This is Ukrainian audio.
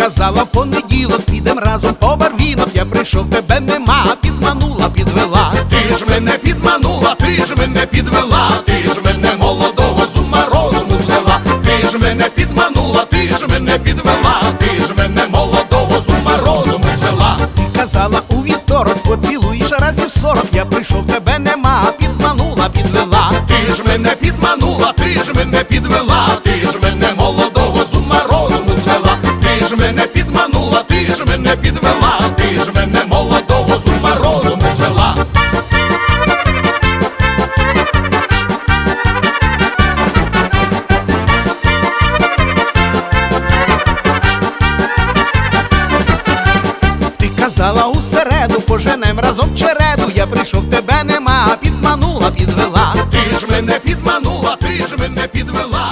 казала в понеділок, підем разом по барвінок. Я прийшов, тебе нема, підманула, підвела. Ти ж мене підманула, ти ж мене підвела, ти ж мене молодого з ума розуму звела, ти ж мене підманула, ти ж мене підвела, ти ж мене молодого з ума розуму звела. Казала у вівторок, поцілуєш разів сорок. Я прийшов, тебе нема, підманула, підвела. Ти ж мене підманула, ти ж мене підвела, ти ж мене Ти усереду, поженем разом череду. Я прийшов, тебе нема, підманула, підвела. Ти ж мене підманула, ти ж мене підвела,